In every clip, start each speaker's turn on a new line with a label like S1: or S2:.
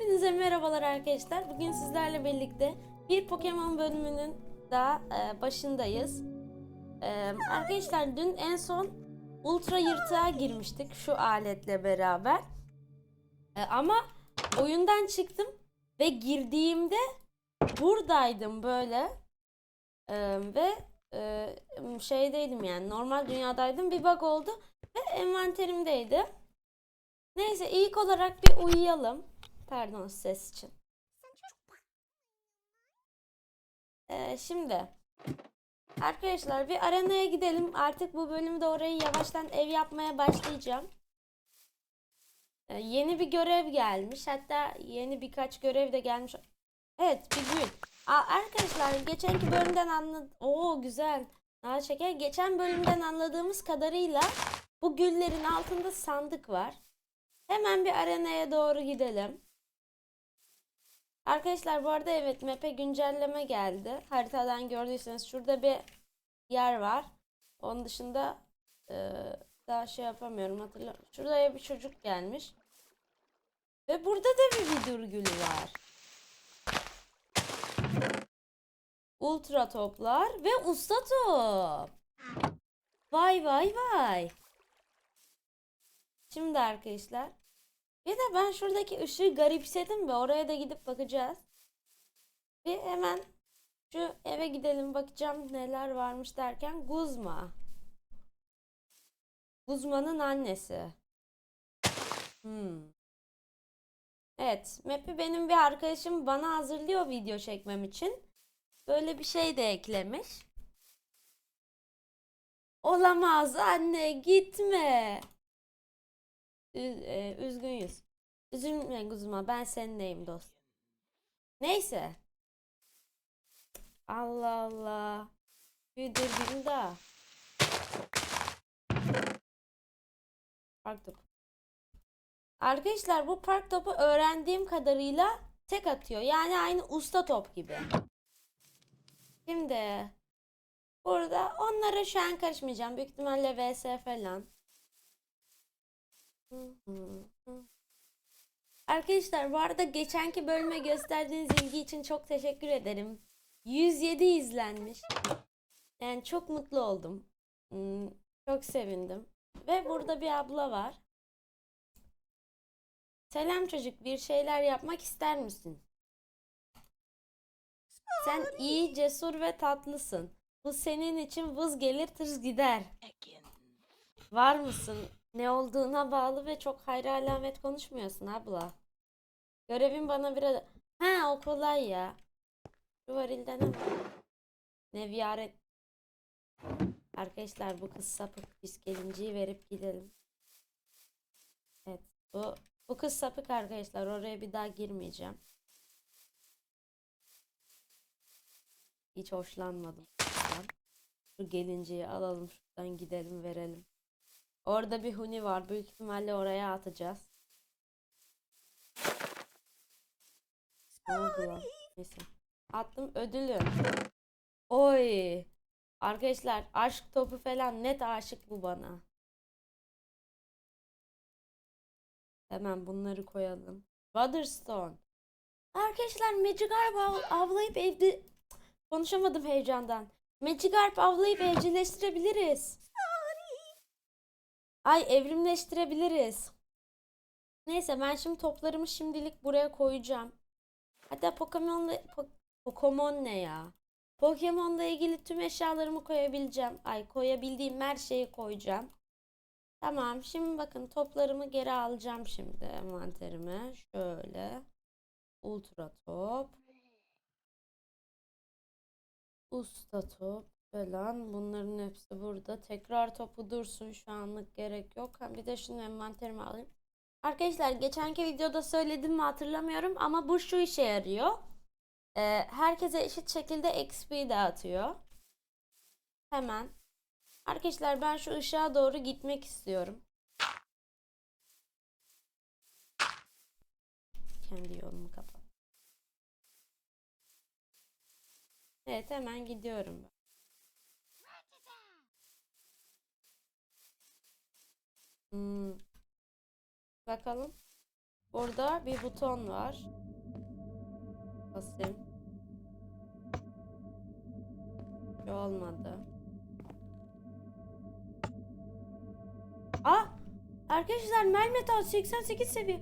S1: Hepinize merhabalar arkadaşlar. Bugün sizlerle birlikte bir Pokemon bölümünün daha e, başındayız. E, arkadaşlar dün en son Ultra Yırtığa girmiştik şu aletle beraber. E, ama oyundan çıktım ve girdiğimde buradaydım böyle. E, ve e, şeydeydim yani normal dünyadaydım. Bir bug oldu ve envanterimdeydi. Neyse ilk olarak bir uyuyalım. Pardon ses için. Ee, şimdi arkadaşlar bir arenaya gidelim. Artık bu bölümde orayı yavaştan ev yapmaya başlayacağım. Ee, yeni bir görev gelmiş. Hatta yeni birkaç görev de gelmiş. Evet bir gün. Aa, arkadaşlar geçenki bölümden anladım. Oo güzel. Daha şeker. Geçen bölümden anladığımız kadarıyla bu güllerin altında sandık var. Hemen bir arenaya doğru gidelim. Arkadaşlar bu arada evet map'e güncelleme geldi. Haritadan gördüyseniz şurada bir yer var. Onun dışında e, daha şey yapamıyorum hatırla. Şuraya bir çocuk gelmiş. Ve burada da bir vidur gülü var. Ultra toplar ve usta top. Vay vay vay. Şimdi arkadaşlar. Bir de ben şuradaki ışığı garipsedim ve oraya da gidip bakacağız. Bir hemen şu eve gidelim bakacağım neler varmış derken Guzma. Guzma'nın annesi. Hmm. Evet, map'i benim bir arkadaşım bana hazırlıyor video çekmem için. Böyle bir şey de eklemiş. Olamaz anne gitme. Üz, e, üzgünüz. Üzülme kuzuma ben seninleyim dost. Neyse. Allah Allah. Bir dürbün daha. Park topu. Arkadaşlar bu park topu öğrendiğim kadarıyla tek atıyor. Yani aynı usta top gibi. Şimdi burada onlara şu an karışmayacağım. Büyük ihtimalle vs falan. Arkadaşlar bu arada geçenki bölüme gösterdiğiniz ilgi için çok teşekkür ederim. 107 izlenmiş. Yani çok mutlu oldum. Hmm, Çok sevindim. Ve burada bir abla var. Selam çocuk, bir şeyler yapmak ister misin? Sen iyi, cesur ve tatlısın. Bu senin için vız gelir tırz gider. Var mısın? Ne olduğuna bağlı ve çok hayra alamet konuşmuyorsun abla. Görevin bana biraz... Ha o kolay ya. Şu varilden ama. Neviyaret. Arkadaşlar bu kız sapık. Biz gelinciyi verip gidelim. Evet bu, bu kız sapık arkadaşlar. Oraya bir daha girmeyeceğim. Hiç hoşlanmadım. Şu gelinciyi alalım şuradan gidelim verelim. Orada bir huni var. Büyük ihtimalle oraya atacağız. Ne oldu? Neyse. Attım ödülü. Oy. Arkadaşlar aşk topu falan net aşık bu bana. Hemen bunları koyalım. Waterstone. Arkadaşlar Magikarp av- avlayıp evde konuşamadım heyecandan. Magikarp avlayıp evcilleştirebiliriz. Ay evrimleştirebiliriz. Neyse ben şimdi toplarımı şimdilik buraya koyacağım. Hatta Pokemon'la Po- Pokemon ne ya? Pokemon'la ilgili tüm eşyalarımı koyabileceğim. Ay koyabildiğim her şeyi koyacağım. Tamam şimdi bakın toplarımı geri alacağım şimdi envanterime. Şöyle. Ultra top. Usta top falan. Bunların hepsi burada. Tekrar topu dursun. Şu anlık gerek yok. Ha, bir de şunu envanterime alayım. Arkadaşlar geçenki videoda söyledim mi hatırlamıyorum ama bu şu işe yarıyor. Ee, herkese eşit şekilde XP dağıtıyor. Hemen. Arkadaşlar ben şu ışığa doğru gitmek istiyorum. Kendi yolumu kapat. Evet hemen gidiyorum ben. Hmm. Bakalım. Burada bir buton var. Basayım. Şu olmadı. Aa! Arkadaşlar Melmetal 88 seviye.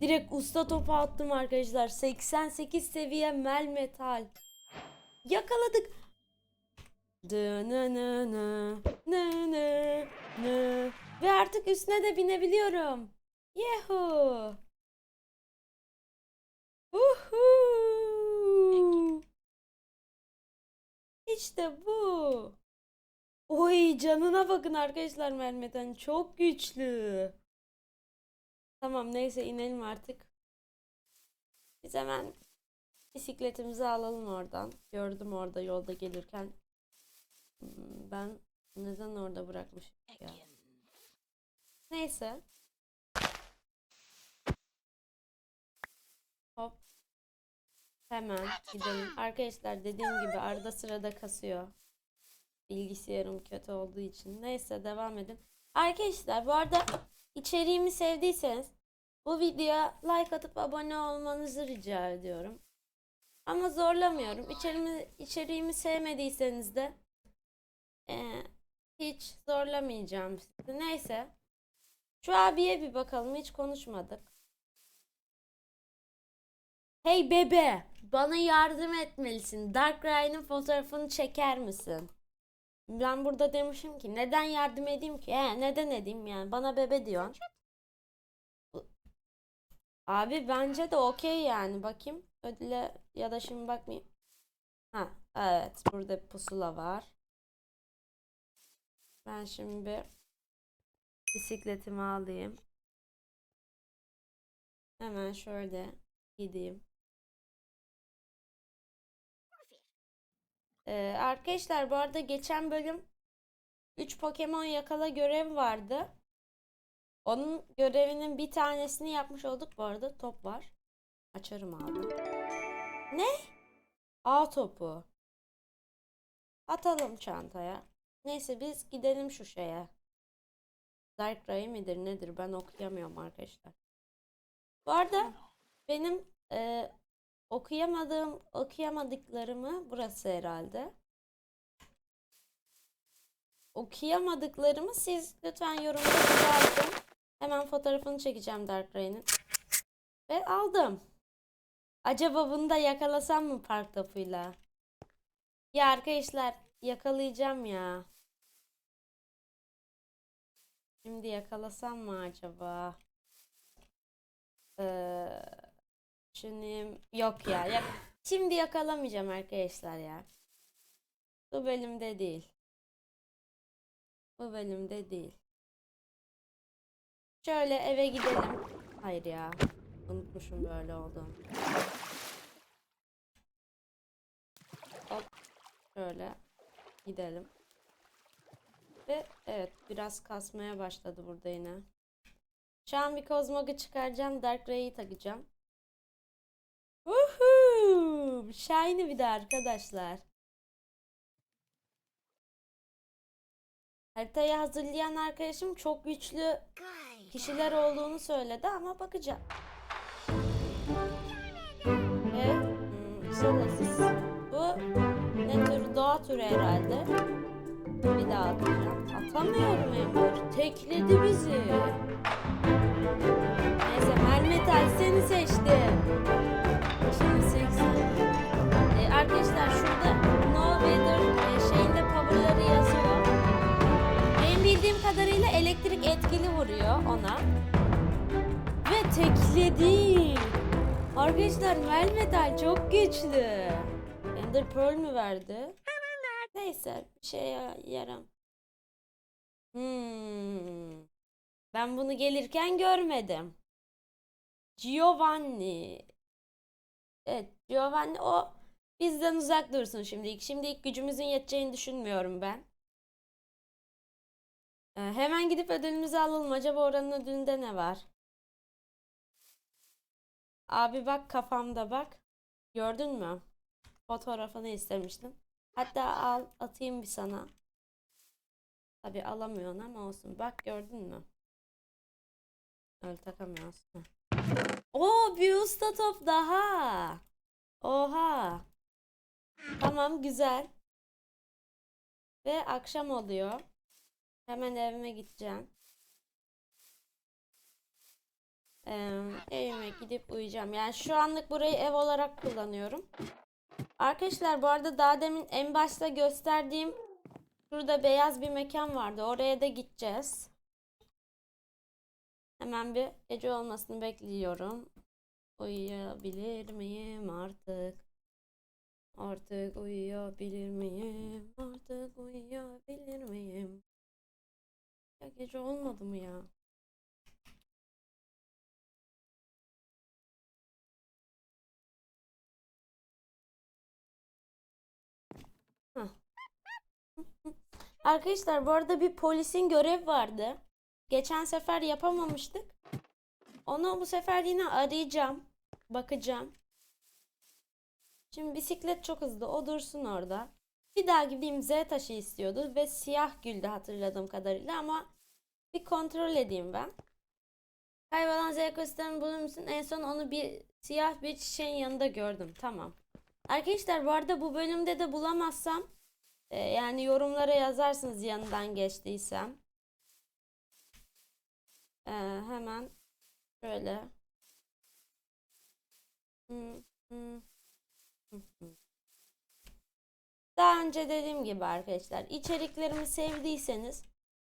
S1: Direkt usta topu attım arkadaşlar. 88 seviye Melmetal. Yakaladık. Ve artık üstüne de binebiliyorum. Yehu. Uhu. İşte bu. Oy canına bakın arkadaşlar Mehmet'in çok güçlü. Tamam neyse inelim artık. Biz hemen bisikletimizi alalım oradan. Gördüm orada yolda gelirken. Ben neden orada bırakmışım ya? Neyse. Hop. Hemen gidelim. Arkadaşlar dediğim gibi arada sırada kasıyor. Bilgisayarım kötü olduğu için. Neyse devam edin. Arkadaşlar bu arada içeriğimi sevdiyseniz bu videoya like atıp abone olmanızı rica ediyorum. Ama zorlamıyorum. İçerimi, içeriğimi sevmediyseniz de eee, hiç zorlamayacağım sizi. Neyse. Şu abiye bir bakalım. Hiç konuşmadık. Hey bebe, bana yardım etmelisin. Dark Ryan'ın fotoğrafını çeker misin? Ben burada demişim ki neden yardım edeyim ki? He, neden edeyim yani? Bana bebe diyorsun. Abi bence de okey yani. Bakayım ödüle ya da şimdi bakmayayım. Ha evet burada pusula var. Ben şimdi bisikletimi alayım. Hemen şöyle gideyim. Ee, arkadaşlar bu arada geçen bölüm 3 Pokemon yakala görev vardı. Onun görevinin bir tanesini yapmış olduk bu arada. Top var. Açarım abi. Ne? A topu. Atalım çantaya. Neyse biz gidelim şu şeye. Dark Ray midir nedir ben okuyamıyorum arkadaşlar. Bu arada benim e, okuyamadığım okuyamadıklarımı burası herhalde. Okuyamadıklarımı siz lütfen yorumda yazın. Hemen fotoğrafını çekeceğim Dark Ray'nin. Ve aldım. Acaba bunu da yakalasam mı park topuyla? Ya arkadaşlar yakalayacağım ya. Şimdi yakalasam mı acaba? Ee, düşüneyim. Yok ya. ya- Şimdi yakalamayacağım arkadaşlar ya. Bu bölümde değil. Bu bölümde değil. Şöyle eve gidelim. Hayır ya. Unutmuşum böyle olduğunu. Hop. Şöyle gidelim. Ve evet biraz kasmaya başladı burada yine. Şu an bir kozmogu çıkaracağım. Dark Ray'i takacağım. Woohoo! Shiny bir de arkadaşlar. Haritayı hazırlayan arkadaşım çok güçlü kişiler olduğunu söyledi ama bakacağım. Ve hmm. Bu ne tür doğa türü herhalde. Bir daha atacağım. Atamıyorum Emir. Tekledi bizi. Neyse Mermetal seni seçtim. Şimdi seçsin. Ee, arkadaşlar şurada No Weather e, şeyinde powerları yazıyor. Benim bildiğim kadarıyla elektrik etkili vuruyor ona. Ve tekledi. Arkadaşlar Melmetal çok güçlü. Ender Pearl mü verdi? Neyse bir şeye yaram. Hmm. Ben bunu gelirken görmedim. Giovanni. Evet Giovanni o bizden uzak dursun şimdilik. Şimdilik gücümüzün yeteceğini düşünmüyorum ben. Ee, hemen gidip ödülümüzü alalım. Acaba oranın ödülünde ne var? Abi bak kafamda bak. Gördün mü? Fotoğrafını istemiştim. Hatta al atayım bir sana. Tabi alamıyorsun ama olsun. Bak gördün mü? Öyle takamıyorsun. Oo bir usta top daha. Oha. Tamam güzel. Ve akşam oluyor. Hemen evime gideceğim. Ee, evime gidip uyuyacağım. Yani şu anlık burayı ev olarak kullanıyorum. Arkadaşlar bu arada daha demin en başta gösterdiğim şurada beyaz bir mekan vardı. Oraya da gideceğiz. Hemen bir gece olmasını bekliyorum. Uyuyabilir miyim artık? Artık uyuyabilir miyim? Artık uyuyabilir miyim? Ya gece olmadı mı ya? Arkadaşlar bu arada bir polisin görev vardı. Geçen sefer yapamamıştık. Onu bu sefer yine arayacağım. Bakacağım. Şimdi bisiklet çok hızlı. O dursun orada. Bir daha gideyim Z taşı istiyordu ve siyah güldü hatırladığım kadarıyla ama bir kontrol edeyim ben. Kaybolan Z ekosistemi bulur musun? En son onu bir siyah bir çiçeğin yanında gördüm. Tamam. Arkadaşlar bu arada bu bölümde de bulamazsam e, yani yorumlara yazarsınız yanından geçtiysem. E, hemen şöyle. Daha önce dediğim gibi arkadaşlar içeriklerimi sevdiyseniz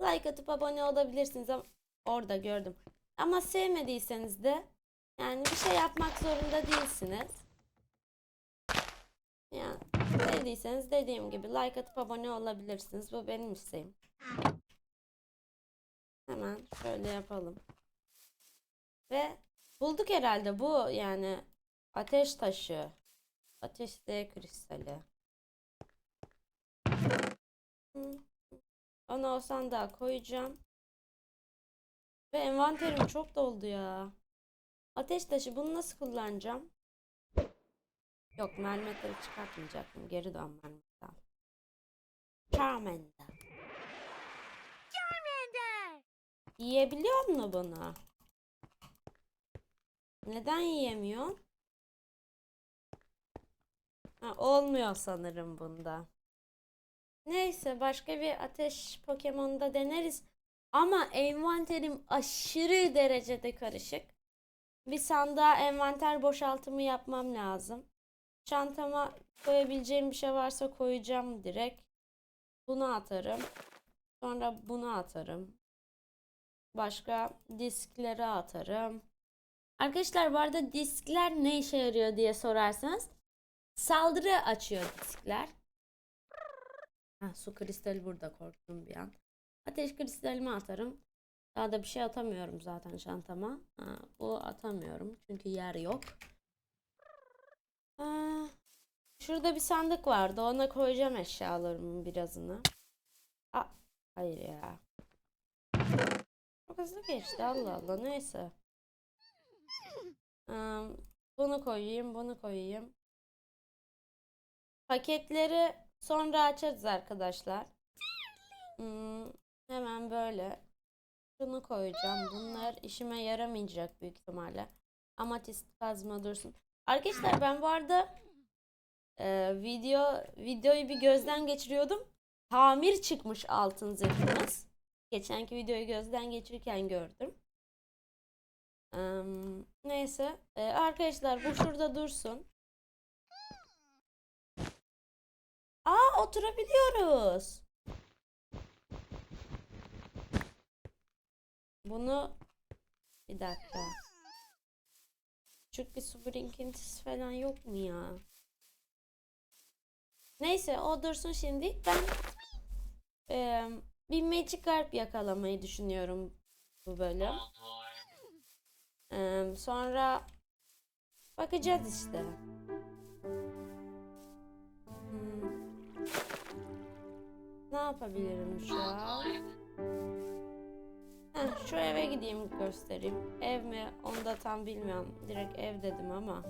S1: like atıp abone olabilirsiniz orada gördüm. Ama sevmediyseniz de yani bir şey yapmak zorunda değilsiniz. Yani sevdiyseniz dediğim gibi like atıp abone olabilirsiniz. Bu benim isteğim. Hemen şöyle yapalım. Ve bulduk herhalde bu yani ateş taşı. Ateş D kristali. Onu o sandığa koyacağım. Ve envanterim çok doldu ya. Ateş taşı bunu nasıl kullanacağım? Yok mermetleri çıkartmayacaktım. Geri dön mermet al. Charmander. Yiyebiliyor mu bunu? Neden yiyemiyor? Ha, olmuyor sanırım bunda. Neyse başka bir ateş Pokemon'da deneriz. Ama envanterim aşırı derecede karışık. Bir sandığa envanter boşaltımı yapmam lazım. Çantama koyabileceğim bir şey varsa koyacağım direkt. Bunu atarım. Sonra bunu atarım. Başka disklere atarım. Arkadaşlar bu arada diskler ne işe yarıyor diye sorarsanız saldırı açıyor diskler. Ha, su kristali burada korktum bir an. Ateş kristalimi atarım. Daha da bir şey atamıyorum zaten çantama. Ha, bu atamıyorum çünkü yer yok. Ha, şurada bir sandık vardı. Ona koyacağım eşyalarımın birazını. Aa, hayır ya. Çok hızlı geçti Allah Allah neyse. Ee, bunu koyayım bunu koyayım. Paketleri sonra açarız arkadaşlar. Hmm, hemen böyle. Şunu koyacağım. Bunlar işime yaramayacak büyük ihtimalle. Amatist kazma dursun. Arkadaşlar ben bu arada e, video videoyu bir gözden geçiriyordum. Tamir çıkmış altın zırhımız. Geçenki videoyu gözden geçirirken gördüm. Eee, neyse. Ee, arkadaşlar bu şurada dursun. Aa oturabiliyoruz. Bunu bir dakika. Küçük bir su birikintisi falan yok mu ya? Neyse o dursun şimdi. Ben eee, bir Magikarp yakalamayı düşünüyorum bu bölüm. Eee, sonra bakacağız işte. Hmm. Ne yapabilirim şu an? Şu eve gideyim göstereyim. Ev mi? Onu da tam bilmiyorum. Direkt ev dedim ama.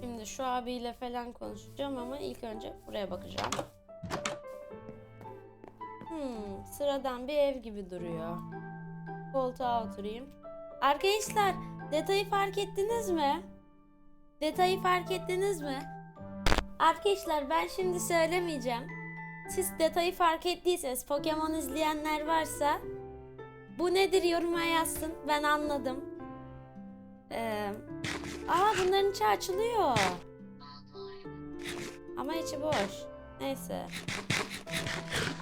S1: Şimdi şu abiyle falan konuşacağım ama ilk önce buraya bakacağım. Hmm, sıradan bir ev gibi duruyor. Koltuğa oturayım. Arkadaşlar detayı fark ettiniz mi? Detayı fark ettiniz mi? Arkadaşlar ben şimdi söylemeyeceğim. Siz detayı fark ettiyseniz Pokemon izleyenler varsa bu nedir yoruma yazsın. Ben anladım. Ee, aa bunların içi açılıyor. Ama içi boş. Neyse.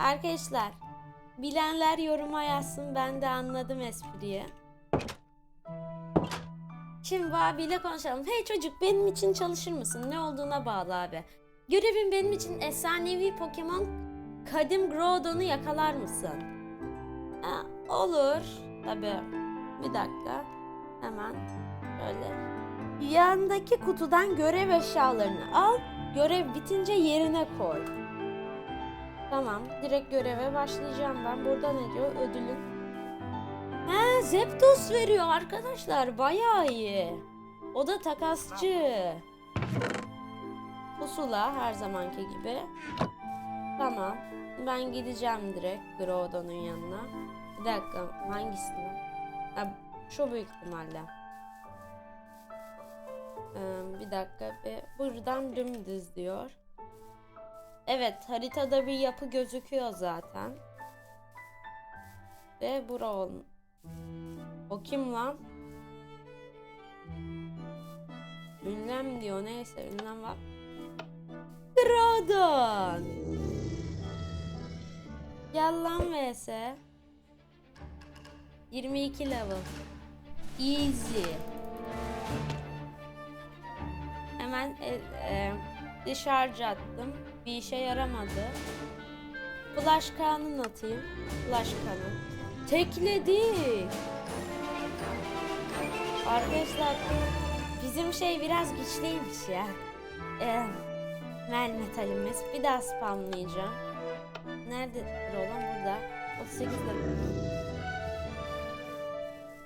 S1: Arkadaşlar bilenler yoruma yazsın. Ben de anladım espriyi. Şimdi abiyle konuşalım. Hey çocuk benim için çalışır mısın? Ne olduğuna bağlı abi. Görevin benim için efsanevi Pokemon Kadim Groudon'u yakalar mısın? Ha, olur. Tabii. Bir dakika. Hemen şöyle. Yandaki kutudan görev eşyalarını al. Görev bitince yerine koy. Tamam. Direkt göreve başlayacağım ben. Burada ne diyor? Ödülün. He Zeptos veriyor arkadaşlar. Bayağı iyi. O da takasçı. Pusula her zamanki gibi. Tamam. Ben gideceğim direkt Groudon'un yanına. Bir dakika hangisine? Ha, şu büyük ihtimalle. Ee, bir dakika. Bir, buradan dümdüz diyor. Evet haritada bir yapı gözüküyor zaten. Ve bura ol. O kim lan? Ünlem diyor neyse ünlem var. Groudon. Gel lan vs. 22 level. Easy. Hemen e, e, discharge attım. Bir işe yaramadı. Flash kanun atayım. Flash kanun. Tekledik. Arkadaşlar bizim şey biraz güçlüymüş ya. Ee, mel metalimiz. Bir daha spamlayacağım. Nerede olan burada. 38 lira.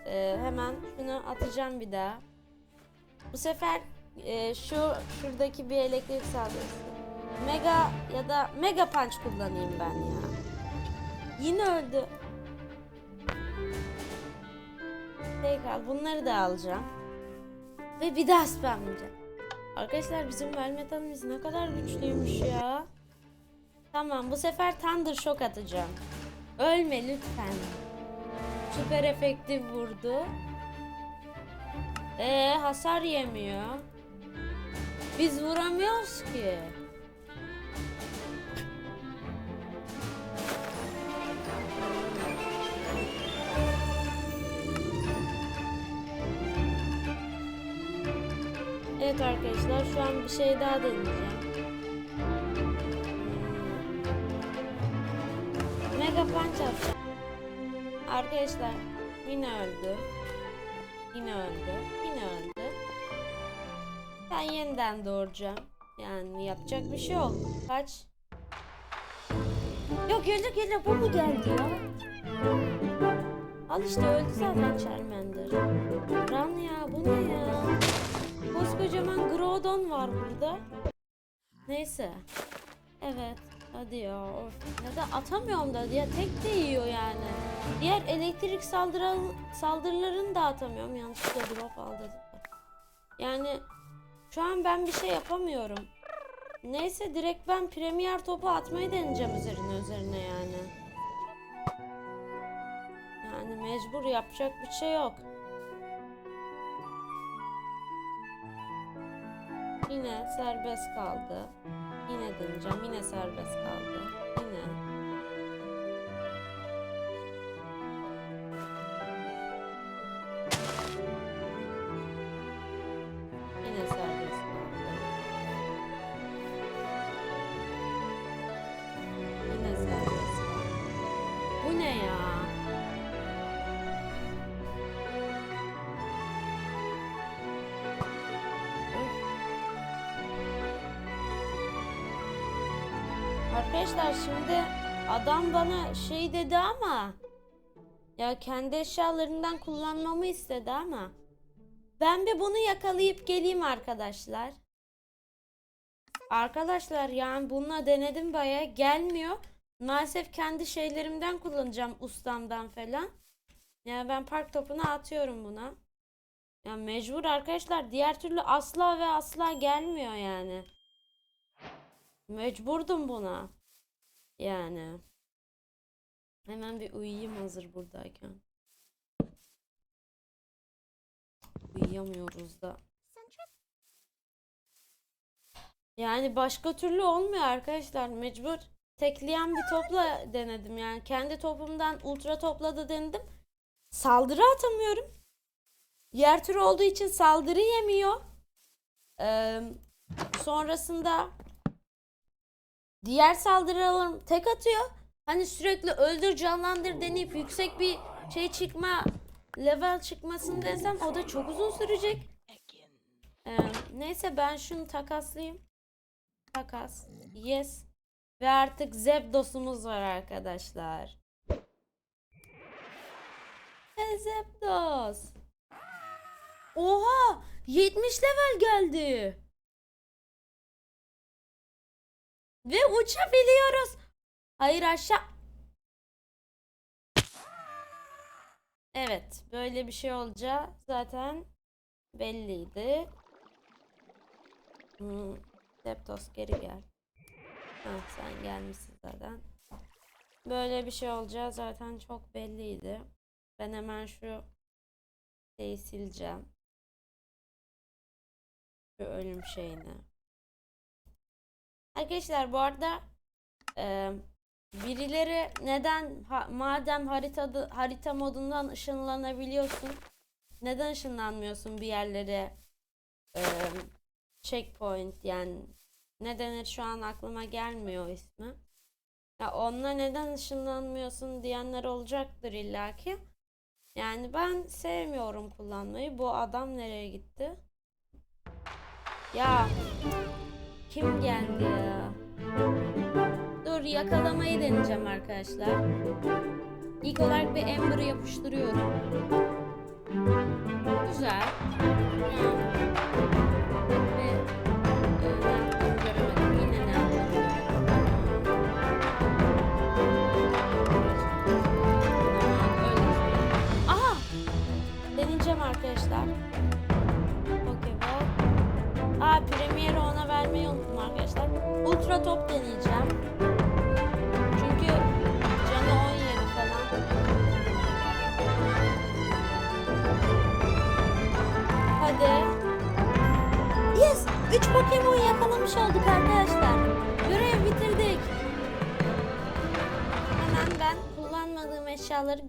S1: Ee, hemen şunu atacağım bir daha. Bu sefer e, şu şuradaki bir elektrik saldırısı. Mega ya da mega punch kullanayım ben ya. Yine öldü. Tekrar bunları da alacağım. Ve bir daha spamlayacağım. Arkadaşlar bizim Velmetan'ımız ne kadar güçlüymüş ya. Tamam bu sefer Thunder Shock atacağım. Ölme lütfen. Süper efektif vurdu. Ee hasar yemiyor. Biz vuramıyoruz ki. Evet arkadaşlar şu an bir şey daha deneyeceğim. Mega punch atacağım. Arkadaşlar yine öldü. Yine öldü. Yine öldü. Ben yeniden doğuracağım. Yani yapacak bir şey yok. Kaç? Yok geliyor geliyor bu mu geldi ya? Al işte öldü zaten Charmander. Ran ya bu ne ya? Koskocaman Groudon var burada. Neyse. Evet. Hadi ya. Of. Da atamıyorum da ya tek de yiyor yani. Diğer elektrik saldırı saldırılarını da atamıyorum. Yanlışlıkla drop aldı. Yani şu an ben bir şey yapamıyorum. Neyse direkt ben premier topu atmayı deneyeceğim üzerine üzerine yani. Yani mecbur yapacak bir şey yok. Yine serbest kaldı. Yine deneyeceğim. Yine serbest kaldı. Yine adam bana şey dedi ama ya kendi eşyalarından kullanmamı istedi ama ben bir bunu yakalayıp geleyim arkadaşlar. Arkadaşlar yani bununla denedim baya gelmiyor. maalesef kendi şeylerimden kullanacağım ustamdan falan. Yani ben park topunu atıyorum buna. Ya mecbur arkadaşlar. Diğer türlü asla ve asla gelmiyor yani. Mecburdum buna. Yani. Hemen bir uyuyayım hazır buradayken. Uyuyamıyoruz da. Yani başka türlü olmuyor arkadaşlar. Mecbur tekleyen bir topla denedim yani. Kendi topumdan ultra topla da denedim. Saldırı atamıyorum. Yer türü olduğu için saldırı yemiyor. Ee, sonrasında diğer saldırılarım tek atıyor. Hani sürekli öldür canlandır deneyip yüksek bir şey çıkma level çıkmasını desem o da çok uzun sürecek. Ee, neyse ben şunu takaslayayım. Takas. Yes. Ve artık Zepdos'umuz var arkadaşlar. Ve Zepdos. Oha! 70 level geldi. Ve uçabiliyoruz. Hayır aşağı. Evet, böyle bir şey olacağı zaten belliydi. Hmm, Zeptos geri gel. Hah, sen gelmişsin zaten. Böyle bir şey olacağı zaten çok belliydi. Ben hemen şu şeyi sileceğim. Şu ölüm şeyini. Arkadaşlar bu arada e, birileri neden ha- madem haritada harita modundan ışınlanabiliyorsun neden ışınlanmıyorsun bir yerlere e, checkpoint yani ne denir şu an aklıma gelmiyor ismi. Ya onunla neden ışınlanmıyorsun diyenler olacaktır illaki. Yani ben sevmiyorum kullanmayı. Bu adam nereye gitti? Ya kim geldi ya? Dur yakalamayı deneyeceğim arkadaşlar. İlk olarak bir Amber'ı yapıştırıyorum. Güzel. Hmm.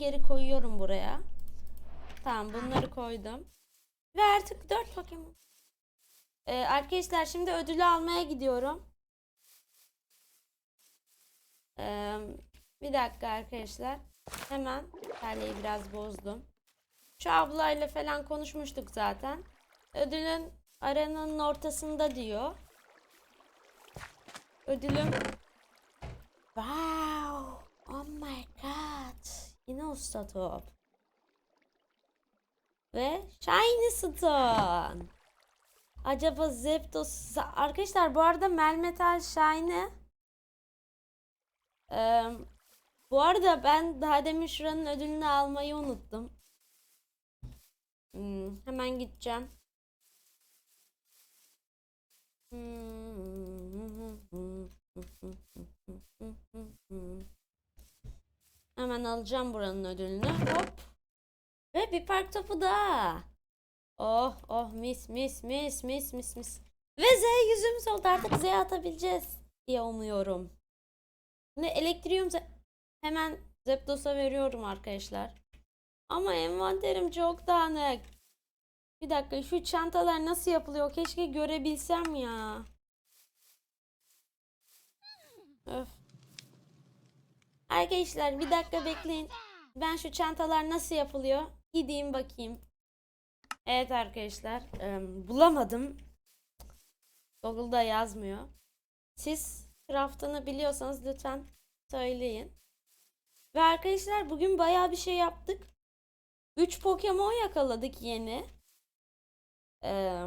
S1: Geri koyuyorum buraya. Tamam bunları koydum. Ve artık 4 Pokemon. Ee, arkadaşlar şimdi ödülü almaya gidiyorum. Ee, bir dakika arkadaşlar. Hemen terliği biraz bozdum. Şu ablayla falan konuşmuştuk zaten. Ödülün arenanın ortasında diyor. Ödülüm Wow! Oh my god! Yine usta top. Ve Shiny Stone. Acaba Zeptos... Arkadaşlar bu arada Melmetal Shiny. Ee, bu arada ben daha demin şuranın ödülünü almayı unuttum. Hmm, hemen gideceğim. Hemen alacağım buranın ödülünü. Hop. Ve bir park topu daha. Oh oh mis mis mis mis mis mis. Ve Z yüzümüz oldu artık Z atabileceğiz diye umuyorum. Ne elektriğim hemen Zepdos'a veriyorum arkadaşlar. Ama envanterim çok dağınık. Bir dakika şu çantalar nasıl yapılıyor keşke görebilsem ya. Öf. Arkadaşlar bir dakika bekleyin. Ben şu çantalar nasıl yapılıyor? Gideyim bakayım. Evet arkadaşlar bulamadım. Google'da yazmıyor. Siz craftını biliyorsanız lütfen söyleyin. Ve arkadaşlar bugün bayağı bir şey yaptık. 3 Pokemon yakaladık yeni. Ee,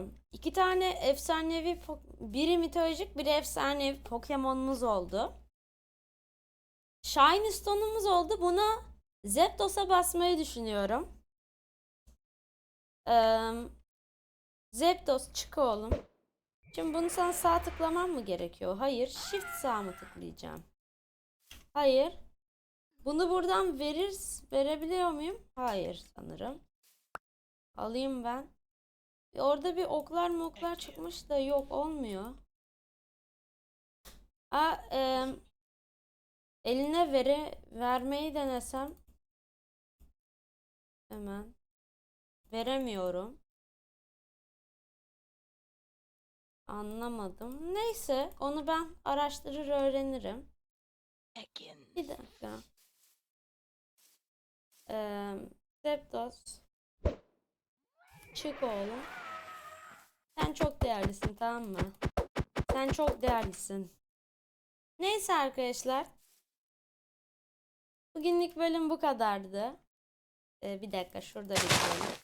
S1: tane efsanevi, biri mitolojik, biri efsanevi Pokemon'umuz oldu. Shiny Stone'umuz oldu. Buna Zeptos'a basmayı düşünüyorum. Ee, Zeptos çık oğlum. Şimdi bunu sana sağ tıklamam mı gerekiyor? Hayır. Shift sağ mı tıklayacağım? Hayır. Bunu buradan verir, verebiliyor muyum? Hayır sanırım. Alayım ben. E, Orada bir oklar moklar çıkmış da yok olmuyor. Aa, em, eline vere, vermeyi denesem. Hemen. Veremiyorum. Anlamadım. Neyse, onu ben araştırır öğrenirim. Bir dakika. Ee, Zeptos. Çık oğlum. Sen çok değerlisin tamam mı? Sen çok değerlisin. Neyse arkadaşlar. Bugünlük bölüm bu kadardı. Ee, bir dakika şurada bitirelim.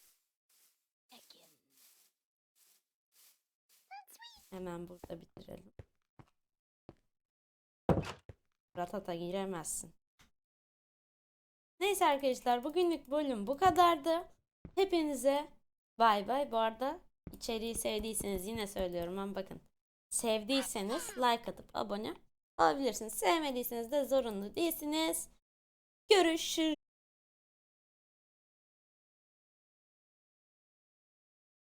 S1: Hemen burada bitirelim. Ratata giremezsin. Neyse arkadaşlar bugünlük bölüm bu kadardı. Hepinize bay bay. Bu arada içeriği sevdiyseniz yine söylüyorum ama bakın. Sevdiyseniz like atıp abone olabilirsiniz. Sevmediyseniz de zorunlu değilsiniz. Görüşürüz.